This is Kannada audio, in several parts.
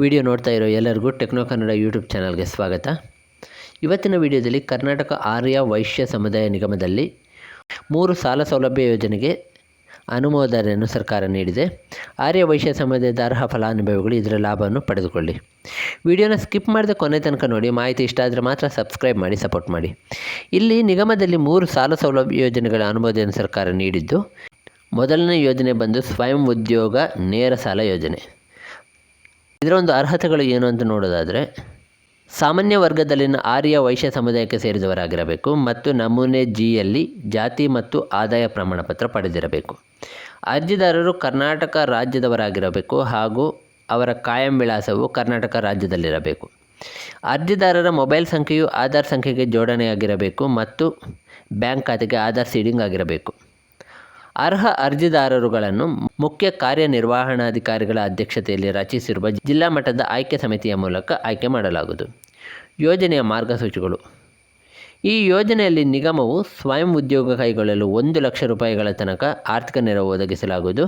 ವಿಡಿಯೋ ನೋಡ್ತಾ ಇರೋ ಎಲ್ಲರಿಗೂ ಟೆಕ್ನೋ ಕನ್ನಡ ಯೂಟ್ಯೂಬ್ ಚಾನಲ್ಗೆ ಸ್ವಾಗತ. ಇವತ್ತಿನ ವಿಡಿಯೋದಲ್ಲಿ ಕರ್ನಾಟಕ ಆರ್ಯ ವೈಶ್ಯ ಸಮುದಾಯ ನಿಗಮದಲ್ಲಿ ಮೂರು ಸಾಲ ಸೌಲಭ್ಯ ಯೋಜನೆಗೆ ಅನುಮೋದನೆಯನ್ನು ಸರ್ಕಾರ ನೀಡಿದೆ. ಆರ್ಯ ವೈಶ್ಯ ಸಮುದಾಯದ ಅರ್ಹ ಫಲಾನುಭವಿಗಳು ಇದರ ಲಾಭವನ್ನು ಪಡೆದುಕೊಳ್ಳಿ. ವಿಡಿಯೋನ ಸ್ಕಿಪ್ ಮಾಡಿದ ಕೊನೆ ತನಕ ನೋಡಿ, ಮಾಹಿತಿ ಇಷ್ಟ ಆದರೆ ಮಾತ್ರ ಸಬ್ಸ್ಕ್ರೈಬ್ ಮಾಡಿ, ಸಪೋರ್ಟ್ ಮಾಡಿ. ಇಲ್ಲಿ ನಿಗಮದಲ್ಲಿ ಮೂರು ಸಾಲ ಸೌಲಭ್ಯ ಯೋಜನೆಗಳ ಅನುಮೋದನೆ ಸರ್ಕಾರ ನೀಡಿದ್ದು, ಮೊದಲನೇ ಯೋಜನೆ ಬಂದು ಸ್ವಯಂ ಉದ್ಯೋಗ ನೇರ ಸಾಲ ಯೋಜನೆ. ಇದರ ಒಂದು ಅರ್ಹತೆಗಳು ಏನು ಅಂತ ನೋಡೋದಾದರೆ, ಸಾಮಾನ್ಯ ವರ್ಗದಲ್ಲಿನ ಆರ್ಯ ವೈಶ್ಯ ಸಮುದಾಯಕ್ಕೆ ಸೇರಿದವರಾಗಿರಬೇಕು ಮತ್ತು ನಮೂನೆ ಜಿಯಲ್ಲಿ ಜಾತಿ ಮತ್ತು ಆದಾಯ ಪ್ರಮಾಣಪತ್ರ ಪಡೆದಿರಬೇಕು. ಅರ್ಜಿದಾರರು ಕರ್ನಾಟಕ ರಾಜ್ಯದವರಾಗಿರಬೇಕು ಹಾಗೂ ಅವರ ಕಾಯಂ ವಿಳಾಸವು ಕರ್ನಾಟಕ ರಾಜ್ಯದಲ್ಲಿರಬೇಕು. ಅರ್ಜಿದಾರರ ಮೊಬೈಲ್ ಸಂಖ್ಯೆಯು ಆಧಾರ್ ಸಂಖ್ಯೆಗೆ ಜೋಡಣೆಯಾಗಿರಬೇಕು ಮತ್ತು ಬ್ಯಾಂಕ್ ಖಾತೆಗೆ ಆಧಾರ್ ಸೀಡಿಂಗ್ ಆಗಿರಬೇಕು. ಅರ್ಹ ಅರ್ಜಿದಾರರುಗಳನ್ನು ಮುಖ್ಯ ಕಾರ್ಯನಿರ್ವಹಣಾಧಿಕಾರಿಗಳ ಅಧ್ಯಕ್ಷತೆಯಲ್ಲಿ ರಚಿಸಿರುವ ಜಿಲ್ಲಾ ಮಟ್ಟದ ಆಯ್ಕೆ ಸಮಿತಿಯ ಮೂಲಕ ಆಯ್ಕೆ ಮಾಡಲಾಗುವುದು. ಯೋಜನೆಯ ಮಾರ್ಗಸೂಚಿಗಳು. ಈ ಯೋಜನೆಯಲ್ಲಿ ನಿಗಮವು ಸ್ವಯಂ ಉದ್ಯೋಗ ಕೈಗೊಳ್ಳಲು ಒಂದು ಲಕ್ಷ ರೂಪಾಯಿಗಳ ತನಕ ಆರ್ಥಿಕ ನೆರವು ಒದಗಿಸಲಾಗುವುದು.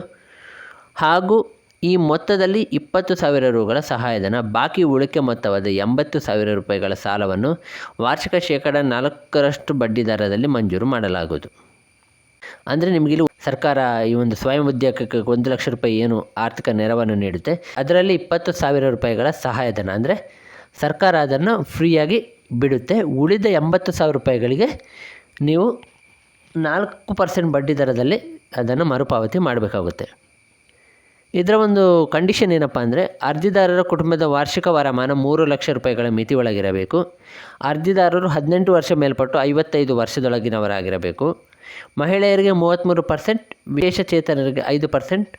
ಹಾಗೂ ಈ ಮೊತ್ತದಲ್ಲಿ ಇಪ್ಪತ್ತು ಸಾವಿರ ರುಗಳ ಸಹಾಯಧನ, ಬಾಕಿ ಉಳಿಕೆ ಮೊತ್ತವಾದ ಎಂಬತ್ತು ಸಾವಿರ ರೂಪಾಯಿಗಳ ಸಾಲವನ್ನು ವಾರ್ಷಿಕ ಶೇಕಡ ನಾಲ್ಕರಷ್ಟು ಬಡ್ಡಿದರದಲ್ಲಿ ಮಂಜೂರು ಮಾಡಲಾಗುವುದು. ಅಂದರೆ ನಿಮಗಿಲ್ಲಿ ಸರ್ಕಾರ ಈ ಒಂದು ಸ್ವಯಂ ಉದ್ಯೋಗಕ್ಕೆ ಒಂದು ಲಕ್ಷ ರೂಪಾಯಿ ಏನು ಆರ್ಥಿಕ ನೆರವನ್ನು ನೀಡುತ್ತೆ. ಅದರಲ್ಲಿ ಇಪ್ಪತ್ತು ಸಾವಿರ ರೂಪಾಯಿಗಳ ಸಹಾಯಧನ. ಅಂದರೆ ಸರ್ಕಾರ ಅದನ್ನು ಫ್ರೀಯಾಗಿ ಬಿಡುತ್ತೆ. ಉಳಿದ ಎಂಬತ್ತು ಸಾವಿರ ರೂಪಾಯಿಗಳಿಗೆ ನೀವು ನಾಲ್ಕು ಪರ್ಸೆಂಟ್ ಬಡ್ಡಿ ದರದಲ್ಲಿ ಅದನ್ನು ಮರುಪಾವತಿ ಮಾಡಬೇಕಾಗುತ್ತೆ. ಇದರ ಒಂದು ಕಂಡೀಷನ್ ಏನಪ್ಪ ಅಂದರೆ ಅರ್ಜಿದಾರರ ಕುಟುಂಬದ ವಾರ್ಷಿಕ ವರಮಾನ ಮೂರು ಲಕ್ಷ ರೂಪಾಯಿಗಳ ಮಿತಿ ಒಳಗಿರಬೇಕು. ಅರ್ಜಿದಾರರು ಹದಿನೆಂಟು ವರ್ಷ ಮೇಲ್ಪಟ್ಟು ಐವತ್ತೈದು ವರ್ಷದೊಳಗಿನವರಾಗಿರಬೇಕು. ಮಹಿಳೆಯರಿಗೆ ಮೂವತ್ತ್ಮೂರು ಪರ್ಸೆಂಟ್, ವಿಶೇಷಚೇತನರಿಗೆ ಐದು ಪರ್ಸೆಂಟ್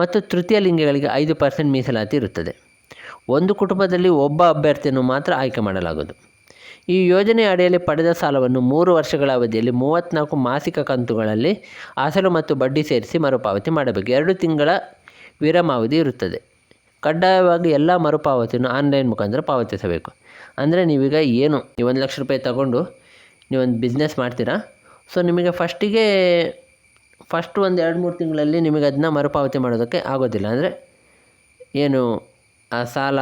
ಮತ್ತು ತೃತೀಯ ಲಿಂಗಗಳಿಗೆ ಐದು ಪರ್ಸೆಂಟ್ ಮೀಸಲಾತಿ ಇರುತ್ತದೆ. ಒಂದು ಕುಟುಂಬದಲ್ಲಿ ಒಬ್ಬ ಅಭ್ಯರ್ಥಿಯನ್ನು ಮಾತ್ರ ಆಯ್ಕೆ ಮಾಡಲಾಗುವುದು. ಈ ಯೋಜನೆಯ ಅಡಿಯಲ್ಲಿ ಪಡೆದ ಸಾಲವನ್ನು ಮೂರು ವರ್ಷಗಳ ಅವಧಿಯಲ್ಲಿ ಮೂವತ್ತ್ನಾಲ್ಕು ಮಾಸಿಕ ಕಂತುಗಳಲ್ಲಿ ಅಸಲು ಮತ್ತು ಬಡ್ಡಿ ಸೇರಿಸಿ ಮರುಪಾವತಿ ಮಾಡಬೇಕು. ಎರಡು ತಿಂಗಳ ವಿರಾಮಾವಧಿ ಇರುತ್ತದೆ. ಕಡ್ಡಾಯವಾಗಿ ಎಲ್ಲ ಮರುಪಾವತಿಯನ್ನು ಆನ್ಲೈನ್ ಮುಖಾಂತರ ಪಾವತಿಸಬೇಕು. ಅಂದರೆ ನೀವೀಗ ಏನು ನೀವು ಒಂದು ಲಕ್ಷ ರೂಪಾಯಿ ತಗೊಂಡು ನೀವೊಂದು ಬಿಸ್ನೆಸ್ ಮಾಡ್ತೀರಾ? ಸೊ ನಿಮಗೆ ಫಸ್ಟಿಗೆ ಫಸ್ಟ್ ಒಂದು ಎರಡು ಮೂರು ತಿಂಗಳಲ್ಲಿ ನಿಮಗೆ ಅದನ್ನ ಮರುಪಾವತಿ ಮಾಡೋದಕ್ಕೆ ಆಗೋದಿಲ್ಲ. ಅಂದರೆ ಏನು, ಆ ಸಾಲ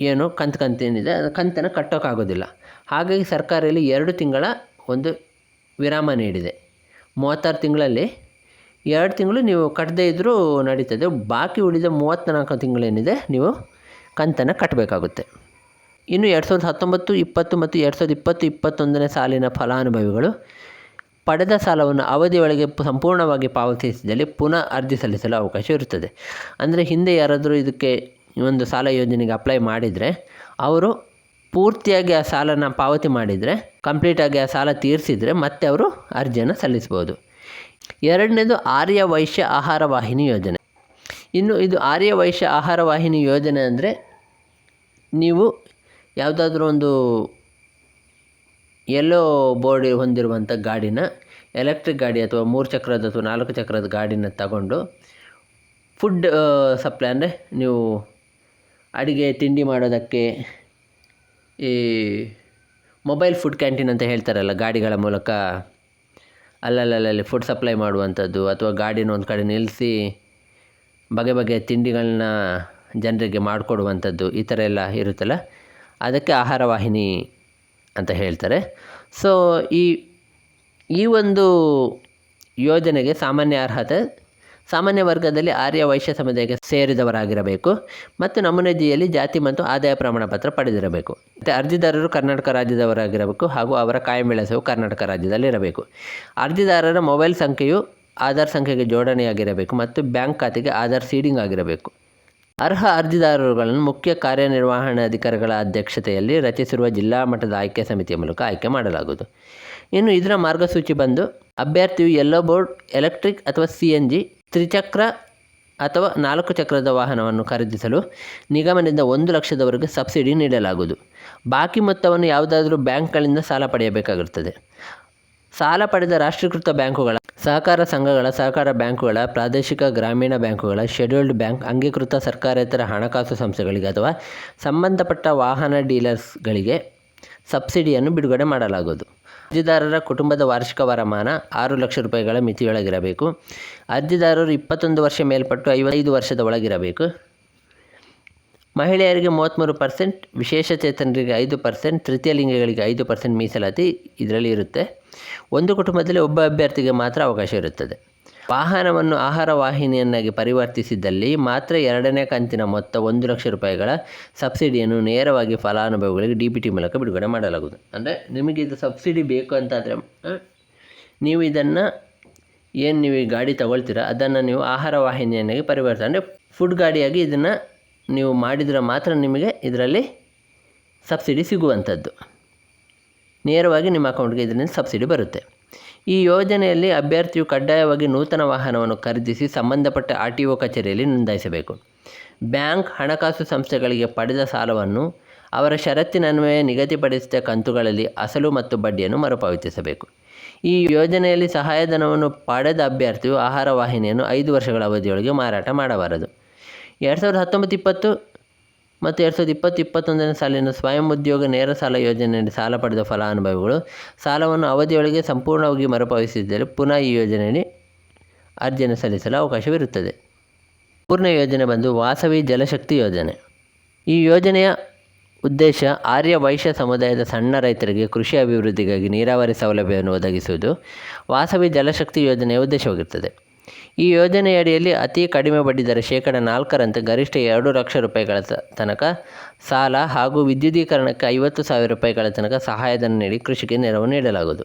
ಏನು ಕಂತು ಕಂತೇನಿದೆ ಅದು ಕಂತನ್ನು ಕಟ್ಟೋಕ್ಕಾಗೋದಿಲ್ಲ ಹಾಗಾಗಿ ಸರ್ಕಾರ ಇಲ್ಲಿ ಎರಡು ತಿಂಗಳ ಒಂದು ವಿರಾಮ ನೀಡಿದೆ. ಮೂವತ್ತಾರು ತಿಂಗಳಲ್ಲಿ ಎರಡು ತಿಂಗಳು ನೀವು ಕಟ್ಟದೇ ಇದ್ದರೂ ನಡೀತದೆ. ಬಾಕಿ ಉಳಿದ ಮೂವತ್ತ್ನಾಲ್ಕು ತಿಂಗಳೇನಿದೆ, ನೀವು ಕಂತನ್ನು ಕಟ್ಟಬೇಕಾಗುತ್ತೆ ಇನ್ನು ಎರಡು ಸಾವಿರದ ಹತ್ತೊಂಬತ್ತು, ಇಪ್ಪತ್ತು ಮತ್ತು ಎರಡು ಸಾವಿರದ ಇಪ್ಪತ್ತು, ಇಪ್ಪತ್ತೊಂದನೇ ಸಾಲಿನ ಫಲಾನುಭವಿಗಳು ಪಡೆದ ಸಾಲವನ್ನು ಅವಧಿಯೊಳಗೆ ಸಂಪೂರ್ಣವಾಗಿ ಪಾವತಿಸಿದಲ್ಲಿ ಪುನಃ ಅರ್ಜಿ ಸಲ್ಲಿಸಲು ಅವಕಾಶ ಇರುತ್ತದೆ. ಅಂದರೆ ಹಿಂದೆ ಯಾರಾದರೂ ಇದಕ್ಕೆ ಒಂದು ಸಾಲ ಯೋಜನೆಗೆ ಅಪ್ಲೈ ಮಾಡಿದರೆ, ಅವರು ಪೂರ್ತಿಯಾಗಿ ಆ ಸಾಲನ ಪಾವತಿ ಮಾಡಿದರೆ ಕಂಪ್ಲೀಟಾಗಿ ಆ ಸಾಲ ತೀರಿಸಿದರೆ ಮತ್ತೆ ಅವರು ಅರ್ಜಿಯನ್ನು ಸಲ್ಲಿಸ್ಬೋದು ಎರಡನೇದು ಆರ್ಯ ವೈಶ್ಯ ಆಹಾರ ವಾಹಿನಿ ಯೋಜನೆ. ಇನ್ನು ಇದು ಆರ್ಯ ವೈಶ್ಯ ಆಹಾರ ವಾಹಿನಿ ಯೋಜನೆ ಅಂದರೆ ನೀವು ಯಾವುದಾದ್ರೂ ಒಂದು ಎಲ್ಲೋ ಬೋರ್ಡ್ ಹೊಂದಿರುವಂಥ ಗಾಡಿನ ಎಲೆಕ್ಟ್ರಿಕ್ ಗಾಡಿ ಅಥವಾ ಮೂರು ಚಕ್ರದ ಅಥವಾ ನಾಲ್ಕು ಚಕ್ರದ ಗಾಡಿನ ತಗೊಂಡು ಫುಡ್ ಸಪ್ಲೈ ಅಂದರೆ ನೀವು ಅಡುಗೆ, ತಿಂಡಿ ಮಾಡೋದಕ್ಕೆ ಈ ಮೊಬೈಲ್ ಫುಡ್ ಕ್ಯಾಂಟೀನ್ ಅಂತ ಹೇಳ್ತಾರಲ್ಲ, ಗಾಡಿಗಳ ಮೂಲಕ ಅಲ್ಲಲ್ಲಲ್ಲಿ ಫುಡ್ ಸಪ್ಲೈ ಮಾಡುವಂಥದ್ದು ಅಥವಾ ಗಾಡಿನ ಒಂದು ಕಡೆ ನಿಲ್ಲಿಸಿ ಬಗೆ ಬಗೆಯ ತಿಂಡಿಗಳನ್ನ ಜನರಿಗೆ ಮಾಡಿಕೊಡುವಂಥದ್ದು ಈ ಥರ ಎಲ್ಲ ಇರುತ್ತಲ್ಲ, ಅದಕ್ಕೆ ಆಹಾರ ವಾಹಿನಿ ಅಂತ ಹೇಳ್ತಾರೆ. ಸೊ ಈ ಈ ಒಂದು ಯೋಜನೆಗೆ ಸಾಮಾನ್ಯ ಅರ್ಹತೆ, ಸಾಮಾನ್ಯ ವರ್ಗದಲ್ಲಿ ಆರ್ಯ ವೈಶ್ಯ ಸಮುದಾಯಕ್ಕೆ ಸೇರಿದವರಾಗಿರಬೇಕು ಮತ್ತು ನಮೂನೆ ಜಿಯಲ್ಲಿ ಜಾತಿ ಮತ್ತು ಆದಾಯ ಪ್ರಮಾಣ ಪತ್ರ ಪಡೆದಿರಬೇಕು. ಮತ್ತು ಅರ್ಜಿದಾರರು ಕರ್ನಾಟಕ ರಾಜ್ಯದವರಾಗಿರಬೇಕು ಹಾಗೂ ಅವರ ಕಾಯಂ ವಿಳಾಸವು ಕರ್ನಾಟಕ ರಾಜ್ಯದಲ್ಲಿರಬೇಕು. ಅರ್ಜಿದಾರರ ಮೊಬೈಲ್ ಸಂಖ್ಯೆಯು ಆಧಾರ್ ಸಂಖ್ಯೆಗೆ ಜೋಡಣೆಯಾಗಿರಬೇಕು ಮತ್ತು ಬ್ಯಾಂಕ್ ಖಾತೆಗೆ ಆಧಾರ್ ಸೀಡಿಂಗ್ ಆಗಿರಬೇಕು. ಅರ್ಹ ಅರ್ಜಿದಾರರುಗಳನ್ನು ಮುಖ್ಯ ಕಾರ್ಯನಿರ್ವಹಣಾಧಿಕಾರಿಗಳ ಅಧ್ಯಕ್ಷತೆಯಲ್ಲಿ ರಚಿಸಿರುವ ಜಿಲ್ಲಾ ಮಟ್ಟದ ಆಯ್ಕೆ ಸಮಿತಿಯ ಮೂಲಕ ಆಯ್ಕೆ ಮಾಡಲಾಗುವುದು. ಇನ್ನು ಇದರ ಮಾರ್ಗಸೂಚಿ ಬಂದು ಅಭ್ಯರ್ಥಿಯು ಎಲ್ಲೋ ಬೋರ್ಡ್ ಎಲೆಕ್ಟ್ರಿಕ್ ಅಥವಾ ಸಿ ಎನ್ ಜಿ ತ್ರಿಚಕ್ರ ಅಥವಾ ನಾಲ್ಕು ಚಕ್ರದ ವಾಹನವನ್ನು ಖರೀದಿಸಲು ನಿಗಮದಿಂದ ಒಂದು ಲಕ್ಷದವರೆಗೆ ಸಬ್ಸಿಡಿ ನೀಡಲಾಗುವುದು. ಬಾಕಿ ಮೊತ್ತವನ್ನು ಯಾವುದಾದರೂ ಬ್ಯಾಂಕ್ಗಳಿಂದ ಸಾಲ ಪಡೆಯಬೇಕಾಗಿರುತ್ತದೆ ಸಾಲ ಪಡೆದ ರಾಷ್ಟ್ರೀಕೃತ ಬ್ಯಾಂಕುಗಳ ಸಹಕಾರ ಸಂಘಗಳ, ಸಹಕಾರ ಬ್ಯಾಂಕುಗಳ, ಪ್ರಾದೇಶಿಕ ಗ್ರಾಮೀಣ ಬ್ಯಾಂಕುಗಳ, ಶೆಡ್ಯೂಲ್ಡ್ ಬ್ಯಾಂಕ್, ಅಂಗೀಕೃತ ಸರ್ಕಾರೇತರ ಹಣಕಾಸು ಸಂಸ್ಥೆಗಳಿಗೆ ಅಥವಾ ಸಂಬಂಧಪಟ್ಟ ವಾಹನ ಡೀಲರ್ಸ್ಗಳಿಗೆ ಸಬ್ಸಿಡಿಯನ್ನು ಬಿಡುಗಡೆ ಮಾಡಲಾಗುವುದು. ಅರ್ಜಿದಾರರ ಕುಟುಂಬದ ವಾರ್ಷಿಕ ವರಮಾನ ಆರು ಲಕ್ಷ ರೂಪಾಯಿಗಳ ಮಿತಿಯೊಳಗಿರಬೇಕು. ಅರ್ಜಿದಾರರು ಇಪ್ಪತ್ತೊಂದು ವರ್ಷ ಮೇಲ್ಪಟ್ಟು ಐವತ್ತೈದು ವರ್ಷದ ಒಳಗಿರಬೇಕು. ಮಹಿಳೆಯರಿಗೆ ಮೂವತ್ತ್ಮೂರು ಪರ್ಸೆಂಟ್ ವಿಶೇಷ ಚೇತನರಿಗೆ ಐದು ಪರ್ಸೆಂಟ್ ತೃತೀಯ ಲಿಂಗಗಳಿಗೆ ಐದು ಪರ್ಸೆಂಟ್ ಮೀಸಲಾತಿ ಇದರಲ್ಲಿ ಇರುತ್ತೆ. ಒಂದು ಕುಟುಂಬದಲ್ಲಿ ಒಬ್ಬ ಅಭ್ಯರ್ಥಿಗೆ ಮಾತ್ರ ಅವಕಾಶ ಇರುತ್ತದೆ. ವಾಹನವನ್ನು ಆಹಾರ ವಾಹಿನಿಯನ್ನಾಗಿ ಪರಿವರ್ತಿಸಿದ್ದಲ್ಲಿ ಮಾತ್ರ ಎರಡನೇ ಕಂತಿನ ಮೊತ್ತ ಒಂದು ಲಕ್ಷ ರೂಪಾಯಿಗಳ ಸಬ್ಸಿಡಿಯನ್ನು ನೇರವಾಗಿ ಫಲಾನುಭವಿಗಳಿಗೆ ಡಿ ಪಿ ಟಿ ಮೂಲಕ ಬಿಡುಗಡೆ ಮಾಡಲಾಗುವುದು. ಅಂದರೆ ನಿಮಗೆ ಇದು ಸಬ್ಸಿಡಿ ಬೇಕು ಅಂತಾದರೆ ನೀವು ಇದನ್ನು ಏನು ನೀವು ಗಾಡಿ ತಗೊಳ್ತೀರ, ಅದನ್ನು ನೀವು ಆಹಾರ ವಾಹಿನಿಯನ್ನಾಗಿ ಪರಿವರ್ತನೆ ಅಂದರೆ ಫುಡ್ ಗಾಡಿಯಾಗಿ ಇದನ್ನು ನೀವು ಮಾಡಿದರೆ ಮಾತ್ರ ನಿಮಗೆ ಇದರಲ್ಲಿ ಸಬ್ಸಿಡಿ ಸಿಗುವಂಥದ್ದು. ನೇರವಾಗಿ ನಿಮ್ಮ ಅಕೌಂಟ್ಗೆ ಇದರಿಂದ ಸಬ್ಸಿಡಿ ಬರುತ್ತೆ. ಈ ಯೋಜನೆಯಲ್ಲಿ ಅಭ್ಯರ್ಥಿಯು ಕಡ್ಡಾಯವಾಗಿ ನೂತನ ವಾಹನವನ್ನು ಖರೀದಿಸಿ ಸಂಬಂಧಪಟ್ಟ ಆರ್ ಟಿ ಒ ಕಚೇರಿಯಲ್ಲಿ ನೋಂದಾಯಿಸಬೇಕು. ಬ್ಯಾಂಕ್ ಹಣಕಾಸು ಸಂಸ್ಥೆಗಳಿಗೆ ಪಡೆದ ಸಾಲವನ್ನು ಅವರ ಷರತ್ತಿನನ್ವಯ ನಿಗದಿಪಡಿಸಿದ ಕಂತುಗಳಲ್ಲಿ ಅಸಲು ಮತ್ತು ಬಡ್ಡಿಯನ್ನು ಮರುಪಾವತಿಸಬೇಕು. ಈ ಯೋಜನೆಯಲ್ಲಿ ಸಹಾಯಧನವನ್ನು ಪಡೆದ ಅಭ್ಯರ್ಥಿಯು ಆಹಾರ ವಾಹಿನಿಯನ್ನು ಐದು ವರ್ಷಗಳ ಅವಧಿಯೊಳಗೆ ಮಾರಾಟ ಮಾಡಬಾರದು. ಎರಡು ಸಾವಿರದ ಹತ್ತೊಂಬತ್ತು ಇಪ್ಪತ್ತು ಮತ್ತು ಎರಡು ಸಾವಿರದ ಇಪ್ಪತ್ತು ಇಪ್ಪತ್ತೊಂದನೇ ಸಾಲಿನ ಸ್ವಯಂ ಉದ್ಯೋಗ ನೇರ ಸಾಲ ಯೋಜನೆಯಲ್ಲಿ ಸಾಲ ಪಡೆದ ಫಲಾನುಭವಿಗಳು ಸಾಲವನ್ನು ಅವಧಿಯೊಳಗೆ ಸಂಪೂರ್ಣವಾಗಿ ಮರುಪಾವತಿಸಿದ್ದರೆ ಪುನಃ ಈ ಯೋಜನೆಯಲ್ಲಿ ಅರ್ಜಿಯನ್ನು ಸಲ್ಲಿಸಲು ಅವಕಾಶವಿರುತ್ತದೆ. ಪೂರ್ಣ ಯೋಜನೆ ಬಂದು ವಾಸವಿ ಜಲಶಕ್ತಿ ಯೋಜನೆ. ಈ ಯೋಜನೆಯ ಉದ್ದೇಶ ಆರ್ಯ ವೈಶ್ಯ ಸಮುದಾಯದ ಸಣ್ಣ ರೈತರಿಗೆ ಕೃಷಿ ಅಭಿವೃದ್ಧಿಗಾಗಿ ನೀರಾವರಿ ಸೌಲಭ್ಯವನ್ನು ಒದಗಿಸುವುದು. ವಾಸವಿ ಜಲಶಕ್ತಿ ಯೋಜನೆಯ ಉದ್ದೇಶವಾಗಿರುತ್ತದೆ. ಈ ಯೋಜನೆಯಡಿಯಲ್ಲಿ ಅತಿ ಕಡಿಮೆ ಬಡ್ಡಿದರ ಶೇಕಡ ನಾಲ್ಕರಂತೆ ಗರಿಷ್ಠ ಎರಡು ಲಕ್ಷ ರೂಪಾಯಿಗಳ ತನಕ ಸಾಲ ಹಾಗೂ ವಿದ್ಯುದೀಕರಣಕ್ಕೆ ಐವತ್ತು ಸಾವಿರ ರೂಪಾಯಿಗಳ ತನಕ ಸಹಾಯಧನ ನೀಡಿ ಕೃಷಿಗೆ ನೆರವು ನೀಡಲಾಗುವುದು.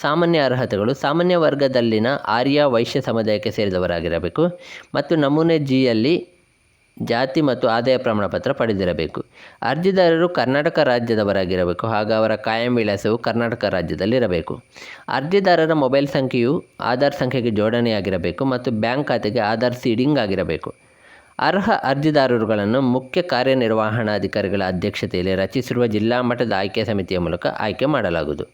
ಸಾಮಾನ್ಯ ಅರ್ಹತೆಗಳು ಸಾಮಾನ್ಯ ವರ್ಗದಲ್ಲಿನ ಆರ್ಯ ವೈಶ್ಯ ಸಮುದಾಯಕ್ಕೆ ಸೇರಿದವರಾಗಿರಬೇಕು ಮತ್ತು ನಮೂನೆ ಜಿಯಲ್ಲಿ ಜಾತಿ ಮತ್ತು ಆದಾಯ ಪ್ರಮಾಣಪತ್ರ ಪಡೆದಿರಬೇಕು. ಅರ್ಜಿದಾರರು ಕರ್ನಾಟಕ ರಾಜ್ಯದವರಾಗಿರಬೇಕು. ಹಾಗೂ ಅವರ ಕಾಯಂ ವಿಳಾಸವು ಕರ್ನಾಟಕ ರಾಜ್ಯದಲ್ಲಿರಬೇಕು. ಅರ್ಜಿದಾರರ ಮೊಬೈಲ್ ಸಂಖ್ಯೆಯು ಆಧಾರ್ ಸಂಖ್ಯೆಗೆ ಜೋಡಣೆಯಾಗಿರಬೇಕು ಮತ್ತು ಬ್ಯಾಂಕ್ ಖಾತೆಗೆ ಆಧಾರ್ ಸೀಡಿಂಗ್ ಆಗಿರಬೇಕು. ಅರ್ಹ ಅರ್ಜಿದಾರರುಗಳನ್ನು ಮುಖ್ಯ ಕಾರ್ಯನಿರ್ವಹಣಾಧಿಕಾರಿಗಳ ಅಧ್ಯಕ್ಷತೆಯಲ್ಲಿ ರಚಿಸಿರುವ ಜಿಲ್ಲಾ ಮಟ್ಟದ ಆಯ್ಕೆ ಸಮಿತಿಯ ಮೂಲಕ ಆಯ್ಕೆ ಮಾಡಲಾಗುವುದು.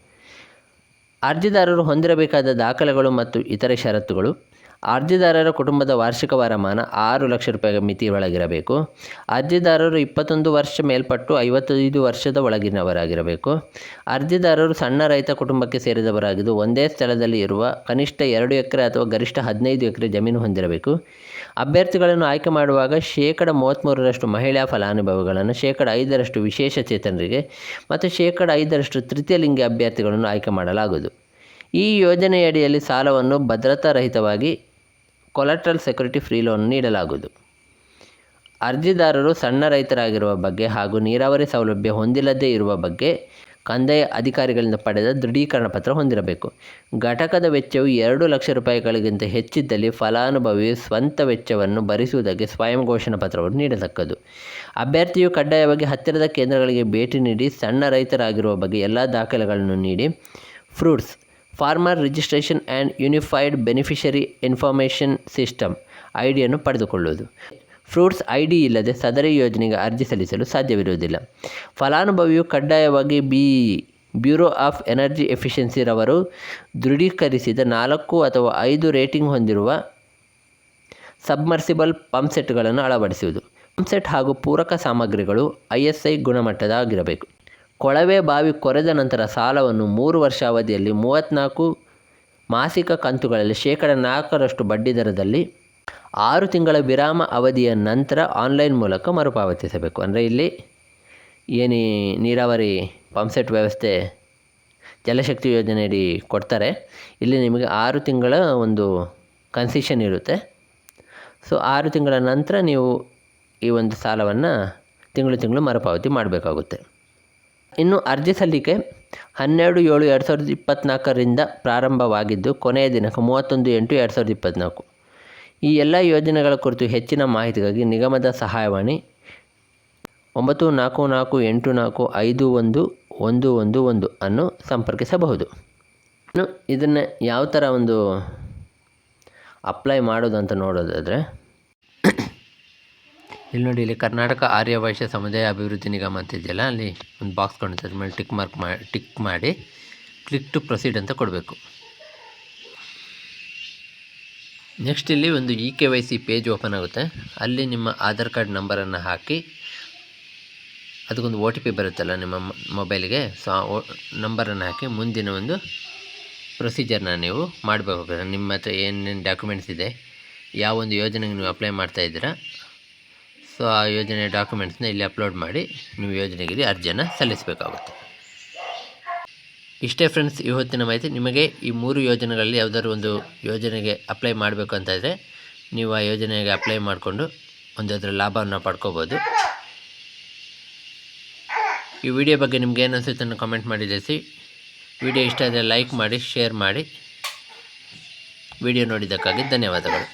ಅರ್ಜಿದಾರರು ಹೊಂದಿರಬೇಕಾದ ದಾಖಲೆಗಳು ಮತ್ತು ಇತರೆ ಷರತ್ತುಗಳು ಅರ್ಜಿದಾರರ ಕುಟುಂಬದ ವಾರ್ಷಿಕ ವರಮಾನ ಆರು ಲಕ್ಷ ರೂಪಾಯಿ ಮಿತಿಯೊಳಗಿರಬೇಕು ಅರ್ಜಿದಾರರು ಇಪ್ಪತ್ತೊಂದು ವರ್ಷ ಮೇಲ್ಪಟ್ಟು ಐವತ್ತೈದು ವರ್ಷದ ಒಳಗಿನವರಾಗಿರಬೇಕು. ಅರ್ಜಿದಾರರು ಸಣ್ಣ ರೈತ ಕುಟುಂಬಕ್ಕೆ ಸೇರಿದವರಾಗಿದ್ದು ಒಂದೇ ಸ್ಥಳದಲ್ಲಿ ಇರುವ ಕನಿಷ್ಠ ಎರಡು ಎಕರೆ ಅಥವಾ ಗರಿಷ್ಠ ಹದಿನೈದು ಎಕರೆ ಜಮೀನು ಹೊಂದಿರಬೇಕು. ಅಭ್ಯರ್ಥಿಗಳನ್ನು ಆಯ್ಕೆ ಮಾಡುವಾಗ ಶೇಕಡ ಮೂವತ್ತ್ಮೂರರಷ್ಟು ಮಹಿಳಾ ಫಲಾನುಭವಿಗಳನ್ನು, ಶೇಕಡ ಐದರಷ್ಟು ವಿಶೇಷ ಚೇತನರಿಗೆ ಮತ್ತು ಶೇಕಡ ಐದರಷ್ಟು ತೃತೀಯ ಲಿಂಗಿ ಅಭ್ಯರ್ಥಿಗಳನ್ನು ಆಯ್ಕೆ ಮಾಡಲಾಗುವುದು. ಈ ಯೋಜನೆಯಡಿಯಲ್ಲಿ ಸಾಲವನ್ನು ಭದ್ರತಾರಹಿತವಾಗಿ ಕೊಲಾಟ್ರಲ್ ಸೆಕ್ಯೂರಿಟಿ ಫ್ರೀ ಲೋನ್ ನೀಡಲಾಗುವುದು. ಅರ್ಜಿದಾರರು ಸಣ್ಣ ರೈತರಾಗಿರುವ ಬಗ್ಗೆ ಹಾಗೂ ನೀರಾವರಿ ಸೌಲಭ್ಯ ಹೊಂದಿಲ್ಲದೇ ಇರುವ ಬಗ್ಗೆ ಕಂದಾಯ ಅಧಿಕಾರಿಗಳಿಂದ ಪಡೆದ ದೃಢೀಕರಣ ಪತ್ರ ಹೊಂದಿರಬೇಕು. ಘಟಕದ ವೆಚ್ಚವು ಎರಡು ಲಕ್ಷ ರೂಪಾಯಿಗಳಿಗಿಂತ ಹೆಚ್ಚಿದ್ದಲ್ಲಿ ಫಲಾನುಭವಿ ಸ್ವಂತ ವೆಚ್ಚವನ್ನು ಭರಿಸುವುದಕ್ಕೆ ಸ್ವಯಂ ಘೋಷಣಾ ಪತ್ರವನ್ನು ನೀಡತಕ್ಕದ್ದು. ಅಭ್ಯರ್ಥಿಯು ಕಡ್ಡಾಯವಾಗಿ ಹತ್ತಿರದ ಕೇಂದ್ರಗಳಿಗೆ ಭೇಟಿ ನೀಡಿ ಸಣ್ಣ ರೈತರಾಗಿರುವ ಬಗ್ಗೆ ಎಲ್ಲ ದಾಖಲೆಗಳನ್ನು ನೀಡಿ, fruits farmer registration and unified beneficiary information system I ಡಿಯನ್ನು ಪಡೆದುಕೊಳ್ಳುವುದು. ಫ್ರೂಟ್ಸ್ ಐ ಡಿ ಇಲ್ಲದೆ ಸದರಿ ಯೋಜನೆಗೆ ಅರ್ಜಿ ಸಲ್ಲಿಸಲು ಸಾಧ್ಯವಿರುವುದಿಲ್ಲ. ಫಲಾನುಭವಿಯು ಕಡ್ಡಾಯವಾಗಿ ಬಿ ಬ್ಯೂರೋ ಆಫ್ ಎನರ್ಜಿ ಎಫಿಷಿಯನ್ಸಿರವರು ದೃಢೀಕರಿಸಿದ ನಾಲ್ಕು ಅಥವಾ ಐದು ರೇಟಿಂಗ್ ಹೊಂದಿರುವ ಸಬ್ಮರ್ಸಿಬಲ್ ಪಂಪ್ಸೆಟ್ಗಳನ್ನು ಅಳವಡಿಸುವುದು. ಪಂಪ್ಸೆಟ್ ಹಾಗೂ ಪೂರಕ ಸಾಮಗ್ರಿಗಳು ಐ ಎಸ್ ಐ ಗುಣಮಟ್ಟದಾಗಿರಬೇಕು ಕೊಳವೆ ಬಾವಿ ಕೊರೆದ ನಂತರ ಸಾಲವನ್ನು ಮೂರು ವರ್ಷ ಅವಧಿಯಲ್ಲಿ ಮೂವತ್ತ್ನಾಲ್ಕು ಮಾಸಿಕ ಕಂತುಗಳಲ್ಲಿ ಶೇಕಡ ನಾಲ್ಕರಷ್ಟು ಬಡ್ಡಿ ದರದಲ್ಲಿ ಆರು ತಿಂಗಳ ವಿರಾಮ ಅವಧಿಯ ನಂತರ ಆನ್ಲೈನ್ ಮೂಲಕ ಮರುಪಾವತಿಸಬೇಕು. ಅಂದರೆ ಇಲ್ಲಿ ಏನು ನೀರಾವರಿ ಪಂಪ್ಸೆಟ್ ವ್ಯವಸ್ಥೆ ಜಲಶಕ್ತಿ ಯೋಜನೆಯಡಿ ಕೊಡ್ತಾರೆ. ಇಲ್ಲಿ ನಿಮಗೆ ಆರು ತಿಂಗಳ ಒಂದು ಕನ್ಸಿಷನ್ ಇರುತ್ತೆ. ಸೊ, ಆರು ತಿಂಗಳ ನಂತರ ನೀವು ಈ ಒಂದು ಸಾಲವನ್ನು ತಿಂಗಳು ತಿಂಗಳು ಮರುಪಾವತಿ ಮಾಡಬೇಕಾಗುತ್ತೆ. ಇನ್ನು ಅರ್ಜಿ ಸಲ್ಲಿಕೆ ಹನ್ನೆರಡು ಏಳು ಎರಡು ಸಾವಿರದ ಇಪ್ಪತ್ತ್ನಾಲ್ಕರಿಂದ ಪ್ರಾರಂಭವಾಗಿದ್ದು ಕೊನೆಯ ದಿನಾಂಕ ಮೂವತ್ತೊಂದು ಎಂಟು ಎರಡು ಸಾವಿರದ ಇಪ್ಪತ್ತ್ನಾಲ್ಕು ಈ ಎಲ್ಲ ಯೋಜನೆಗಳ ಕುರಿತು ಹೆಚ್ಚಿನ ಮಾಹಿತಿಗಾಗಿ ನಿಗಮದ ಸಹಾಯವಾಣಿ ಒಂಬತ್ತು ನಾಲ್ಕು ನಾಲ್ಕು ಎಂಟು ನಾಲ್ಕು ಐದು ಒಂದು ಒಂದು ಒಂದು ಒಂದು ಅನ್ನು ಸಂಪರ್ಕಿಸಬಹುದು. ಇನ್ನು ಇದನ್ನು ಯಾವ ಥರ ಒಂದು ಅಪ್ಲೈ ಮಾಡೋದು ಅಂತ ನೋಡೋದಾದರೆ ಇಲ್ಲಿ ನೋಡಿ, ಇಲ್ಲಿ ಕರ್ನಾಟಕ ಆರ್ಯ ವೈಶ್ಯ ಸಮುದಾಯ ಅಭಿವೃದ್ಧಿ ನಿಗಮ ಅಂತ ಇದೆಯಲ್ಲ, ಅಲ್ಲಿ ಒಂದು ಬಾಕ್ಸ್ ಕಾಣುತ್ತೆ. ಅದ್ರ ಮೇಲೆ ಟಿಕ್ ಮಾರ್ಕ್ ಮಾಡಿ ಟಿಕ್ ಮಾಡಿ ಕ್ಲಿಕ್ ಟು ಪ್ರೊಸೀಡ್ ಅಂತ ಕೊಡಬೇಕು. ನೆಕ್ಸ್ಟ್ ಇಲ್ಲಿ ಒಂದು E K Y C page open ಆಗುತ್ತೆ. ಅಲ್ಲಿ ನಿಮ್ಮ ಆಧಾರ್ ಕಾರ್ಡ್ ನಂಬರನ್ನು ಹಾಕಿ, ಅದಕ್ಕೊಂದು ಒ ಟಿ ಪಿ ಬರುತ್ತಲ್ಲ ನಿಮ್ಮ ಮೊಬೈಲ್ಗೆ ಸೊ ಆ ನಂಬರನ್ನು ಹಾಕಿ ಮುಂದಿನ ಒಂದು ಪ್ರೊಸೀಜರ್ನ ನೀವು ಮಾಡಬೇಕಾಗುತ್ತೆ ನಿಮ್ಮ ಹತ್ರ ಏನೇನು ಡಾಕ್ಯುಮೆಂಟ್ಸ್ ಇದೆ, ಯಾವ ಒಂದು ಯೋಜನೆಗೆ ನೀವು ಅಪ್ಲೈ ಮಾಡ್ತಾ ಇದ್ದೀರಾ ಸೊ ಆ ಯೋಜನೆ ಡಾಕ್ಯುಮೆಂಟ್ಸ್ನ ಇಲ್ಲಿ ಅಪ್ಲೋಡ್ ಮಾಡಿ ನೀವು ಯೋಜನೆಗೆ ಅರ್ಜಿಯನ್ನು ಸಲ್ಲಿಸಬೇಕಾಗುತ್ತೆ. ಇಷ್ಟೇ ಫ್ರೆಂಡ್ಸ್ ಇವತ್ತಿನ ಮಾಹಿತಿ ನಿಮಗೆ ಈ ಮೂರು ಯೋಜನೆಗಳಲ್ಲಿ ಯಾವುದಾದ್ರು ಒಂದು ಯೋಜನೆಗೆ ಅಪ್ಲೈ ಮಾಡಬೇಕು ಅಂತ ಇದ್ದರೆ ನೀವು ಆ ಯೋಜನೆಗೆ ಅಪ್ಲೈ ಮಾಡಿಕೊಂಡು ಒಂದು ಅದರ ಲಾಭವನ್ನು ಪಡ್ಕೋಬೋದು. ಈ ವಿಡಿಯೋ ಬಗ್ಗೆ ನಿಮ್ಗೆ ಏನು ಅನಿಸುತ್ತೆ ಕಮೆಂಟ್ ಮಾಡಿ ತಿಳಿಸಿ. ವಿಡಿಯೋ ಇಷ್ಟ ಆದರೆ ಲೈಕ್ ಮಾಡಿ ಶೇರ್ ಮಾಡಿ. ವಿಡಿಯೋ ನೋಡಿದ್ದಕ್ಕಾಗಿ ಧನ್ಯವಾದಗಳು.